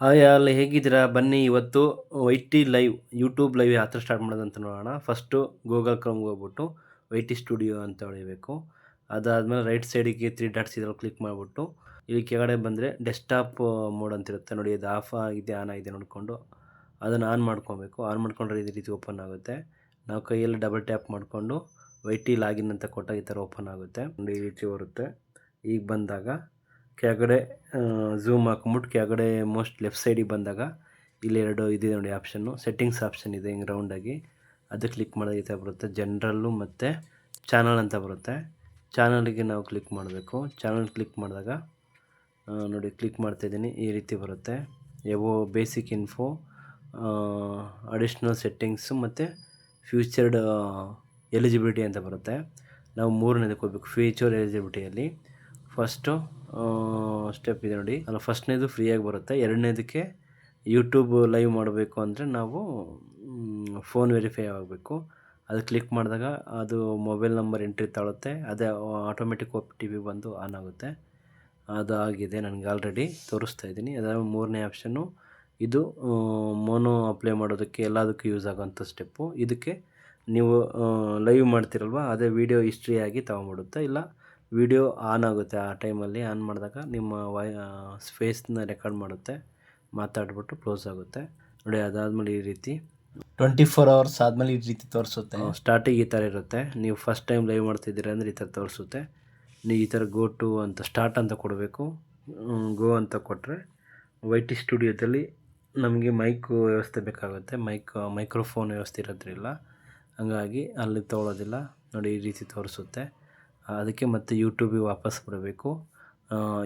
Hi ಅಲ್ಲಿ ಹೇಗಿದ್ದೀರಾ? ಬನ್ನಿ ಇವತ್ತು Y T live YouTube live ಯಾವ ಥರ ಸ್ಟಾರ್ಟ್ ಮಾಡೋದಂತ ನೋಡೋಣ. ಫಸ್ಟು ಗೂಗಲ್ ಕ್ರೋಮ್ಗೆ ಹೋಗ್ಬಿಟ್ಟು ವೈ ಟಿ ಸ್ಟುಡಿಯೋ ಅಂತ ಹೊಡಿಬೇಕು ಅದಾದಮೇಲೆ ರೈಟ್ ಸೈಡಿಗೆ ತ್ರೀ ಡಾಟ್ಸ್ ಇದ್ರಲ್ಲಿ ಕ್ಲಿಕ್ ಮಾಡಿಬಿಟ್ಟು ಇಲ್ಲಿ ಕೆಳಗಡೆ ಬಂದರೆ ಡೆಸ್ಕ್ಟಾಪ್ ಮೋಡ್ ಅಂತಿರುತ್ತೆ ನೋಡಿ, ಇದು ಆಫ್ ಆಗಿದೆ ಆನ್ ಆಗಿದೆ ನೋಡಿಕೊಂಡು ಅದನ್ನು ಆನ್ ಮಾಡ್ಕೊಬೇಕು. ಆನ್ ಮಾಡ್ಕೊಂಡ್ರೆ ಇದೇ ರೀತಿ ಓಪನ್ ಆಗುತ್ತೆ. ನಾವು ಕೈಯಲ್ಲಿ ಡಬಲ್ ಟ್ಯಾಪ್ ಮಾಡಿಕೊಂಡು ವೈ ಟಿ ಲಾಗಿನ್ ಅಂತ ಕೊಟ್ಟಾಗ ಈ ಥರ ಓಪನ್ ಆಗುತ್ತೆ. ನೋಡಿ, ಈ ರೀತಿ ಬರುತ್ತೆ. ಈಗ ಬಂದಾಗ ಕೆಳಗಡೆ ಝೂಮ್ ಹಾಕೊಂಬಿಟ್ಟು ಕೆಳಗಡೆ ಮೋಸ್ಟ್ ಲೆಫ್ಟ್ ಸೈಡಿಗೆ ಬಂದಾಗ ಇಲ್ಲಿ ಎರಡು ಇದೆ ನೋಡಿ ಆಪ್ಷನ್ನು ಸೆಟ್ಟಿಂಗ್ಸ್ ಆಪ್ಷನ್ ಇದೆ ಹಿಂಗೆ ರೌಂಡಾಗಿ ಅದು ಕ್ಲಿಕ್ ಮಾಡಿದಾಗ ಈ ಥರ ಬರುತ್ತೆ. ಜನ್ರಲ್ಲು ಮತ್ತು ಚಾನಲ್ ಅಂತ ಬರುತ್ತೆ. ಚಾನಲ್ಗೆ ನಾವು ಕ್ಲಿಕ್ ಮಾಡಬೇಕು. ಚಾನಲ್ ಕ್ಲಿಕ್ ಮಾಡಿದಾಗ ನೋಡಿ ಕ್ಲಿಕ್ ಮಾಡ್ತಾಯಿದ್ದೀನಿ ಈ ರೀತಿ ಬರುತ್ತೆ. ಎವೋ ಬೇಸಿಕ್ ಇನ್ಫೋ ಅಡಿಷ್ನಲ್ ಸೆಟ್ಟಿಂಗ್ಸು ಮತ್ತು ಫ್ಯೂಚರ್ಡ್ ಎಲಿಜಿಬಿಲಿಟಿ ಅಂತ ಬರುತ್ತೆ. ನಾವು ಮೂರನೇದಕ್ಕೆ ಹೋಗ್ಬೇಕು. ಫ್ಯೂಚರ್ ಎಲಿಜಿಬಿಲಿಟಿಯಲ್ಲಿ ಫಸ್ಟು ಸ್ಟೆಪ್ ಇದೆ ನೋಡಿ. ಅಲ್ಲ ಫಸ್ಟ್ನೇದು ಫ್ರೀಯಾಗಿ ಬರುತ್ತೆ. ಎರಡನೇದಕ್ಕೆ ಯೂಟ್ಯೂಬ್ ಲೈವ್ ಮಾಡಬೇಕು ಅಂದರೆ ನಾವು ಫೋನ್ ವೆರಿಫೈ ಆಗಬೇಕು. ಅದು ಕ್ಲಿಕ್ ಮಾಡಿದಾಗ ಅದು ಮೊಬೈಲ್ ನಂಬರ್ ಎಂಟ್ರಿ ತಾಳುತ್ತೆ. ಅದೇ ಆಟೋಮೆಟಿಕ್ ಒ ಟಿ ವಿ ಬಂದು ಆನ್ ಆಗುತ್ತೆ. ಅದು ಆಗಿದೆ ನನಗೆ ಆಲ್ರೆಡಿ ತೋರಿಸ್ತಾ ಇದ್ದೀನಿ. ಅದರ ಮೂರನೇ ಆಪ್ಷನ್ನು ಇದು ಮೋನೋ ಅಪ್ಲೈ ಮಾಡೋದಕ್ಕೆ ಎಲ್ಲದಕ್ಕೂ ಯೂಸ್ ಆಗೋಂಥ ಸ್ಟೆಪ್ಪು ಇದಕ್ಕೆ ನೀವು ಲೈವ್ ಮಾಡ್ತಿರಲ್ವ, ಅದೇ ವಿಡಿಯೋ ಹಿಸ್ಟ್ರಿ ಆಗಿ ತಗೊಂಬಿಡುತ್ತೆ ಇಲ್ಲ ವಿಡಿಯೋ ಆನ್ ಆಗುತ್ತೆ ಆ ಟೈಮಲ್ಲಿ ಆನ್ ಮಾಡಿದಾಗ ನಿಮ್ಮ ವಾಯ್ ಫೇಸ್ನ ರೆಕಾರ್ಡ್ ಮಾಡುತ್ತೆ ಮಾತಾಡ್ಬಿಟ್ಟು ಕ್ಲೋಸ್ ಆಗುತ್ತೆ. ನೋಡಿ ಅದಾದಮೇಲೆ ಈ ರೀತಿ. ಟ್ವೆಂಟಿ ಫೋರ್ ಅವರ್ಸ್ ಆದಮೇಲೆ ಈ ರೀತಿ ತೋರಿಸುತ್ತೆ. ಸ್ಟಾರ್ಟಿಂಗ್ ಈ ಥರ ಇರುತ್ತೆ. ನೀವು ಫಸ್ಟ್ ಟೈಮ್ ಲೈವ್ ಮಾಡ್ತಿದ್ದೀರಾ ಅಂದರೆ ಈ ಥರ ತೋರಿಸುತ್ತೆ. ನೀವು ಈ ಥರ ಗೋ ಟು ಅಂತ ಸ್ಟಾರ್ಟ್ ಅಂತ ಕೊಡಬೇಕು. ಗೋ ಅಂತ ಕೊಟ್ಟರೆ ವೈ ಟಿ ಸ್ಟುಡಿಯೋದಲ್ಲಿ ನಮಗೆ ಮೈಕ್ ವ್ಯವಸ್ಥೆ ಬೇಕಾಗುತ್ತೆ. ಮೈಕ್ ಮೈಕ್ರೋಫೋನ್ ವ್ಯವಸ್ಥೆ ಇರೋದ್ರಿಲ್ಲ ಹಂಗಾಗಿ ಅಲ್ಲಿ ತೊಗೊಳೋದಿಲ್ಲ. ನೋಡಿ ಈ ರೀತಿ ತೋರಿಸುತ್ತೆ. ಅದಕ್ಕೆ ಮತ್ತೆ ಯೂಟ್ಯೂಬಿಗೆ ವಾಪಸ್ ಬರಬೇಕು.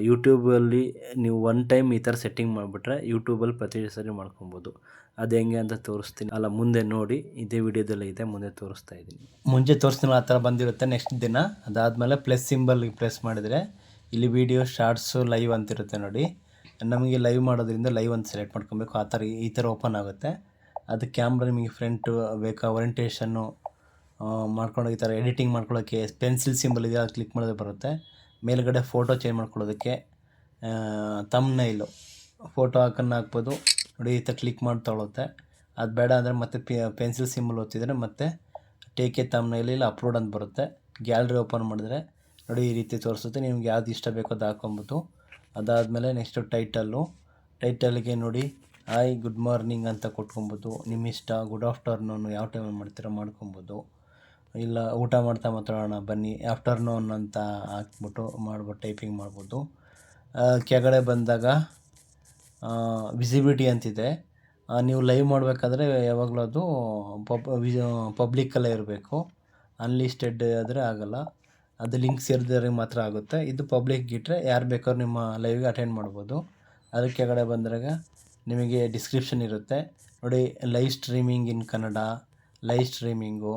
ಯೂಟ್ಯೂಬಲ್ಲಿ ನೀವು ಒನ್ ಟೈಮ್ ಈ ಥರ ಸೆಟ್ಟಿಂಗ್ ಮಾಡಿಬಿಟ್ರೆ ಯೂಟ್ಯೂಬಲ್ಲಿ ಪ್ರತಿ ಸರಿ ಮಾಡ್ಕೊಬೋದು. ಅದು ಹೆಂಗೆ ಅಂತ ತೋರಿಸ್ತೀನಿ. ಅಲ್ಲ, ಮುಂದೆ ನೋಡಿ. ಇದೇ ವಿಡಿಯೋದಲ್ಲೇ ಇದೆ. ಮುಂದೆ ತೋರಿಸ್ತಾ ಇದ್ದೀನಿ. ಮುಂಚೆ ತೋರಿಸ್ತೀನಿ ಆ ಥರ ಬಂದಿರುತ್ತೆ ನೆಕ್ಸ್ಟ್ ದಿನ. ಅದಾದಮೇಲೆ ಪ್ಲಸ್ ಸಿಂಬಲ್ಗೆ ಪ್ರೆಸ್ ಮಾಡಿದರೆ ಇಲ್ಲಿ ವಿಡಿಯೋ ಶಾರ್ಟ್ಸು ಲೈವ್ ಅಂತಿರುತ್ತೆ ನೋಡಿ. ನಮಗೆ ಲೈವ್ ಮಾಡೋದ್ರಿಂದ ಲೈವ್ ಅಂತ ಸೆಲೆಕ್ಟ್ ಮಾಡ್ಕೊಬೇಕು. ಆ ಥರ ಈ ಥರ ಓಪನ್ ಆಗುತ್ತೆ. ಅದು ಕ್ಯಾಮ್ರಾ ನಿಮಗೆ ಫ್ರಂಟು ಬೇಕಾ ಓರಿಯಂಟೇಷನ್ನು ಮಾಡ್ಕೊಂಡು ಈ ಥರ ಎಡಿಟಿಂಗ್ ಮಾಡ್ಕೊಳ್ಳೋಕ್ಕೆ ಪೆನ್ಸಿಲ್ ಸಿಂಬಲ್ ಇದೆ ಅದು ಕ್ಲಿಕ್ ಮಾಡಿದ್ರೆ ಬರುತ್ತೆ. ಮೇಲುಗಡೆ ಫೋಟೋ ಚೇಂಜ್ ಮಾಡ್ಕೊಳ್ಳೋದಕ್ಕೆ ತಮ್ನೈಲು ಫೋಟೋ ಹಾಕನ್ನು ಹಾಕ್ಬೋದು. ನೋಡಿ, ಈ ಥರ ಕ್ಲಿಕ್ ಮಾಡಿ ತೊಗೊಳುತ್ತೆ. ಅದು ಬೇಡ ಅಂದರೆ ಮತ್ತೆ ಪೆನ್ಸಿಲ್ ಸಿಂಬಲ್ ಒತ್ತಿದರೆ ಮತ್ತೆ ಟೇಕ್ ಎ ತಮ್ನೈಲ್ ಇಲ್ಲ ಅಪ್ಲೋಡ್ ಅಂತ ಬರುತ್ತೆ. ಗ್ಯಾಲ್ರಿ ಓಪನ್ ಮಾಡಿದ್ರೆ ನೋಡಿ, ಈ ರೀತಿ ತೋರಿಸುತ್ತೆ. ನಿಮ್ಗೆ ಯಾವ್ದು ಇಷ್ಟ ಬೇಕೋ ಅದು ಹಾಕೊಬೋದು ಅದಾದಮೇಲೆ ನೆಕ್ಸ್ಟು ಟೈಟಲ್ಲು ಟೈಟಲ್ಗೆ ನೋಡಿ ಹಾಯ್ ಗುಡ್ ಮಾರ್ನಿಂಗ್ ಅಂತ ಕೊಟ್ಕೊಬೋದು. ನಿಮ್ಮ ಇಷ್ಟ ಗುಡ್ ಆಫ್ಟರ್ನೂನು ಯಾವ ಟೈಮಲ್ಲಿ ಮಾಡ್ತೀರೋ ಮಾಡ್ಕೊಬೋದು. ಇಲ್ಲ, ಊಟ ಮಾಡ್ತಾ ಮಾತಾಡೋಣ, ಬನ್ನಿ. ಆಫ್ಟರ್ನೂನ್ ಅಂತ ಹಾಕ್ಬಿಟ್ಟು ಮಾಡ್ಬಿಟ್ಟು ಟೈಪಿಂಗ್ ಮಾಡ್ಬೋದು. ಕೆಳಗಡೆ ಬಂದಾಗ ವಿಸಿಬಿಲಿಟಿ ಅಂತಿದೆ. ನೀವು ಲೈವ್ ಮಾಡಬೇಕಾದ್ರೆ ಯಾವಾಗಲೂ ಅದು ಪಬ್ ಪಬ್ಲಿಕ್ಕಲ್ಲೇ ಇರಬೇಕು. ಅನ್ಲಿಸ್ಟೆಡ್ ಆದರೆ ಆಗೋಲ್ಲ. ಅದು ಲಿಂಕ್ ಸೇರಿದ್ರಿಗೆ ಮಾತ್ರ ಆಗುತ್ತೆ. ಇದು ಪಬ್ಲಿಕ್ ಇಟ್ಟರೆ ಯಾರು ಬೇಕಾದ್ರೂ ನಿಮ್ಮ ಲೈವ್ಗೆ ಅಟೆಂಡ್ ಮಾಡ್ಬೋದು. ಅದ್ರ ಕೆಳಗಡೆ ಬಂದಾಗ ನಿಮಗೆ ಡಿಸ್ಕ್ರಿಪ್ಷನ್ ಇರುತ್ತೆ. ನೋಡಿ live streaming in Kannada live streaming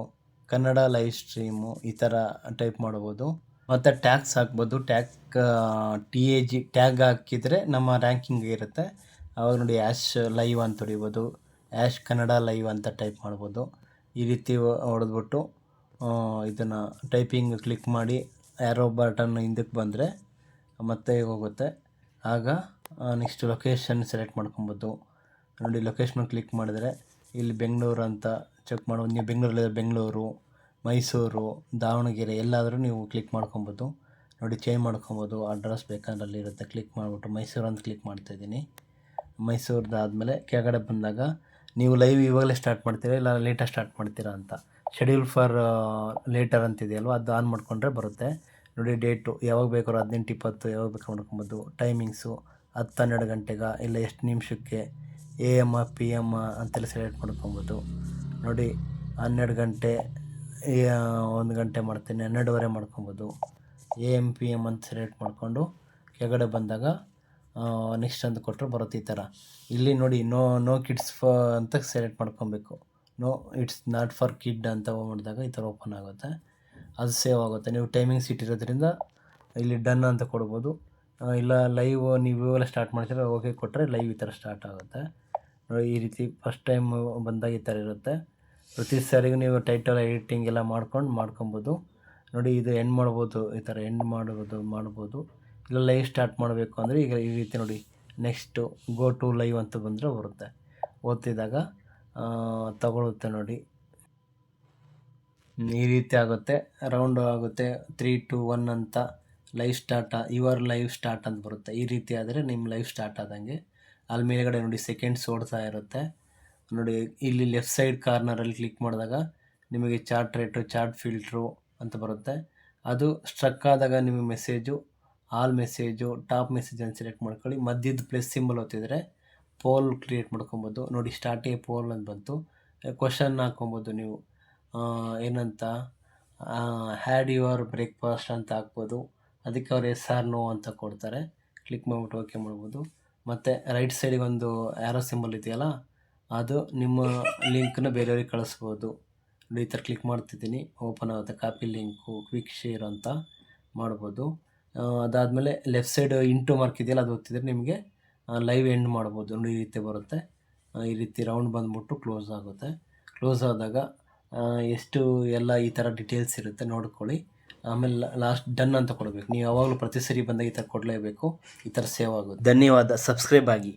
Kannada live stream ಈ ಥರ ಟೈಪ್ ಮಾಡ್ಬೋದು. ಮತ್ತು ಟ್ಯಾಗ್ಸ್ ಹಾಕ್ಬೋದು. Tag T A G tag ಹಾಕಿದರೆ ನಮ್ಮ ರ್ಯಾಂಕಿಂಗ್ ಇರುತ್ತೆ. ಅವಾಗ ನೋಡಿ ಆ್ಯಶ್ ಲೈವ್ ಅಂತ ಹೊಡಿಬೋದು. ಆ್ಯಶ್ ಕನ್ನಡ ಲೈವ್ ಅಂತ ಟೈಪ್ ಮಾಡ್ಬೋದು. ಈ ರೀತಿ ಹೊಡೆದ್ಬಿಟ್ಟು ಇದನ್ನು ಟೈಪಿಂಗ್ ಕ್ಲಿಕ್ ಮಾಡಿ ಆ್ಯರೋ ಬಟನ್ ಹಿಂದಕ್ಕೆ ಬಂದರೆ ಮತ್ತೆ ಹೋಗುತ್ತೆ. ಆಗ ನೆಕ್ಸ್ಟ್ ಲೊಕೇಶನ್ ಸೆಲೆಕ್ಟ್ ಮಾಡ್ಕೊಬೋದು. ನೋಡಿ ಲೊಕೇಶನ್ ಕ್ಲಿಕ್ ಮಾಡಿದರೆ ಇಲ್ಲಿ ಬೆಂಗಳೂರು ಅಂತ ಚೆಕ್ ಮಾಡ್ಬೋದು ನೀವು ಬೆಂಗಳೂರಲ್ಲಿ ಬೆಂಗಳೂರು ಮೈಸೂರು, ದಾವಣಗೆರೆ ಎಲ್ಲಾದರೂ ನೀವು ಕ್ಲಿಕ್ ಮಾಡ್ಕೊಬೋದು. ನೋಡಿ ಚೇಂಜ್ ಮಾಡ್ಕೊಬೋದು. ಅಡ್ರೆಸ್ ಬೇಕಂದ್ರೆ ಅಲ್ಲಿ ಇರುತ್ತೆ ಕ್ಲಿಕ್ ಮಾಡಿಬಿಟ್ಟು ಮೈಸೂರು ಅಂತ ಕ್ಲಿಕ್ ಮಾಡ್ತಾಯಿದ್ದೀನಿ ಮೈಸೂರ್ದು ಕೆಳಗಡೆ ಬಂದಾಗ ನೀವು ಲೈವ್ ಇವಾಗಲೇ ಸ್ಟಾರ್ಟ್ ಮಾಡ್ತೀರಾ ಇಲ್ಲ ಲೇಟಾಗಿ ಸ್ಟಾರ್ಟ್ ಮಾಡ್ತೀರಾ ಅಂತ? ಶೆಡ್ಯೂಲ್ ಫಾರ್ ಲೇಟರ್ ಅಂತಿದೆಯಲ್ವ? ಅದು ಆನ್ ಮಾಡಿಕೊಂಡ್ರೆ ಬರುತ್ತೆ. ನೋಡಿ ಡೇಟು ಯಾವಾಗ ಬೇಕಾದ್ರೂ ಹದಿನೆಂಟು, ಇಪ್ಪತ್ತು ಯಾವಾಗ ಬೇಕು ಮಾಡ್ಕೊಬೋದು. ಟೈಮಿಂಗ್ಸು ಹತ್ತು, ಹನ್ನೆರಡು ಗಂಟೆಗೆ? ಇಲ್ಲ ಎಷ್ಟು ನಿಮಿಷಕ್ಕೆ? ಎ ಎಂ ಪಿ ಎಂ ಅಂತೆಲ್ಲ ಸೆಲೆಕ್ಟ್ ಮಾಡ್ಕೊಬೋದು. ನೋಡಿ, ಹನ್ನೆರಡು ಗಂಟೆ ಒಂದು ಗಂಟೆ ಮಾಡ್ತೀನಿ, ಹನ್ನೆರಡುವರೆ ಮಾಡ್ಕೊಬೋದು. ಎ ಎಂ ಪಿ ಎಂ ಅಂತ ಸೆಲೆಕ್ಟ್ ಮಾಡಿಕೊಂಡು ಕೆಳಗಡೆ ಬಂದಾಗ ನೆಕ್ಸ್ಟ್ ಅಂತ ಕೊಟ್ಟರೆ ಬರುತ್ತೆ ಈ ಥರ ಇಲ್ಲಿ ನೋಡಿ ನೋ ನೋ ಕಿಡ್ಸ್ ಫ ಅಂತ ಸೆಲೆಕ್ಟ್ ಮಾಡ್ಕೊಬೇಕು. No it's not for kid ಅಂತ ಮಾಡಿದಾಗ ಈ ಥರ ಓಪನ್ ಆಗುತ್ತೆ. ಅದು ಸೇವ್ ಆಗುತ್ತೆ. ನೀವು ಟೈಮಿಂಗ್ಸ್ ಇಟ್ಟಿರೋದ್ರಿಂದ ಇಲ್ಲಿ ಡನ್ ಅಂತ ಕೊಡ್ಬೋದು. ಇಲ್ಲ ಲೈವ್ ನೀವು ಎಲ್ಲ ಸ್ಟಾರ್ಟ್ ಮಾಡ್ತೀರ ಓಕೆ ಕೊಟ್ಟರೆ ಲೈವ್ ಈ ಥರ ಸ್ಟಾರ್ಟ್ ಆಗುತ್ತೆ. ನೋಡಿ, ಈ ರೀತಿ ಫಸ್ಟ್ ಟೈಮ್ ಬಂದಾಗ ಈ ಥರ ಇರುತ್ತೆ. ಪ್ರತಿ ಸಾರಿಗೂ ನೀವು ಟೈಟಲ್ ಎಡಿಟಿಂಗ್ ಎಲ್ಲ ಮಾಡ್ಕೊಂಡು ಮಾಡ್ಕೊಬೋದು. ನೋಡಿ, ಇದು ಎಂಡ್ ಮಾಡ್ಬೋದು, ಈ ಥರ ಎಂಡ್ ಮಾಡ್ಬೋದು ಮಾಡ್ಬೋದು. ಇಲ್ಲ ಲೈವ್ ಸ್ಟಾರ್ಟ್ ಮಾಡಬೇಕು ಅಂದರೆ ಈಗ ಈ ರೀತಿ ನೋಡಿ ನೆಕ್ಸ್ಟು ಗೋ ಟು ಲೈವ್ ಅಂತ ಬಂದರೆ ಬರುತ್ತೆ. ಓದ್ತಿದ್ದಾಗ ತಗೊಳುತ್ತೆ ನೋಡಿ. ಈ ರೀತಿ ಆಗುತ್ತೆ. ರೌಂಡ್ ಆಗುತ್ತೆ ತ್ರೀ ಟು ಒನ್ ಅಂತ live start your live start ಅಂತ ಬರುತ್ತೆ. ಈ ರೀತಿ ಆದರೆ ನಿಮ್ಮ ಲೈವ್ ಸ್ಟಾರ್ಟ್ ಆದಂಗೆ. ಅಲ್ಲಿ ಮೇಲ್ಗಡೆ ನೋಡಿ ಸೆಕೆಂಡ್ಸ್ ಓಡ್ತಾ ಇರುತ್ತೆ. ನೋಡಿ, ಇಲ್ಲಿ ಲೆಫ್ಟ್ ಸೈಡ್ ಕಾರ್ನರಲ್ಲಿ ಕ್ಲಿಕ್ ಮಾಡಿದಾಗ ನಿಮಗೆ ಚಾರ್ಟ್ ರೇಟು ಚಾರ್ಟ್ ಫಿಲ್ಟ್ರು ಅಂತ ಬರುತ್ತೆ. ಅದು ಸ್ಟ್ರಕ್ ಆದಾಗ ನಿಮಗೆ message all message top message ಅಂತ ಸೆಲೆಕ್ಟ್ ಮಾಡ್ಕೊಳ್ಳಿ. ಮಧ್ಯದ ಪ್ಲಸ್ ಸಿಂಬಲ್ ಓದಿದರೆ ಪೋಲ್ ಕ್ರಿಯೇಟ್ ಮಾಡ್ಕೊಬೋದು. ನೋಡಿ ಸ್ಟಾರ್ಟಿಗೆ ಪೋಲ್ ಅಂತ ಬಂತು. ಕ್ವಶನ್ ಹಾಕ್ಕೊಬೋದು ನೀವು. ಏನಂತ? ಹ್ಯಾಡ್ ಯುವರ್ ಬ್ರೇಕ್ಫಾಸ್ಟ್ ಅಂತ ಹಾಕ್ಬೋದು. ಅದಕ್ಕೆ ಅವ್ರು ಎಸ್ ಆರ್ ನೋ ಅಂತ ಕೊಡ್ತಾರೆ. ಕ್ಲಿಕ್ ಮಾಡಿಬಿಟ್ಟು ಓಕೆ ಮಾಡ್ಬೋದು. ಮತ್ತು ರೈಟ್ ಸೈಡಿಗೆ ಒಂದು ಆ್ಯರೋ ಸಿಂಬಲ್ ಇದೆಯಲ್ಲ ಅದು ನಿಮ್ಮ ಲಿಂಕ್ನ ಬೇರೆಯವ್ರಿಗೆ ಕಳಿಸ್ಬೋದು. ನೋಡಿ, ಈ ಥರ ಕ್ಲಿಕ್ ಮಾಡ್ತಿದ್ದೀನಿ. ಓಪನ್ ಆಗುತ್ತೆ ಕಾಪಿ ಲಿಂಕು ಕ್ವಿಕ್ ಶೇರ್ ಅಂತ ಮಾಡ್ಬೋದು. ಅದಾದಮೇಲೆ ಲೆಫ್ಟ್ ಸೈಡ್ ಇಂಟು ಮಾರ್ಕ್ ಇದೆಯಲ್ಲ, ಅದು ಒತ್ತಿದ್ರೆ ನಿಮಗೆ ಲೈವ್ ಎಂಡ್ ಮಾಡ್ಬೋದು. ನೋಡಿ, ಈ ರೀತಿ ಬರುತ್ತೆ. ಈ ರೀತಿ ರೌಂಡ್ ಬಂದ್ಬಿಟ್ಟು ಕ್ಲೋಸ್ ಆಗುತ್ತೆ. ಕ್ಲೋಸ್ ಆದಾಗ ಎಷ್ಟು ಎಲ್ಲ ಈ ಥರ ಡೀಟೇಲ್ಸ್ ಇರುತ್ತೆ ನೋಡ್ಕೊಳ್ಳಿ. ಆಮೇಲೆ ಲಾಸ್ಟ್ ಡನ್ ಅಂತ ಕೊಡಬೇಕು. ನೀವು ಯಾವಾಗಲೂ ಪ್ರತಿ ಸರಿ ಬಂದಾಗ ಈ ಥರ ಕೊಡಲೇಬೇಕು. ಈ ಥರ ಸೇವ್ ಆಗುತ್ತೆ. ಧನ್ಯವಾದ. ಸಬ್ಸ್ಕ್ರೈಬ್ ಆಗಿ.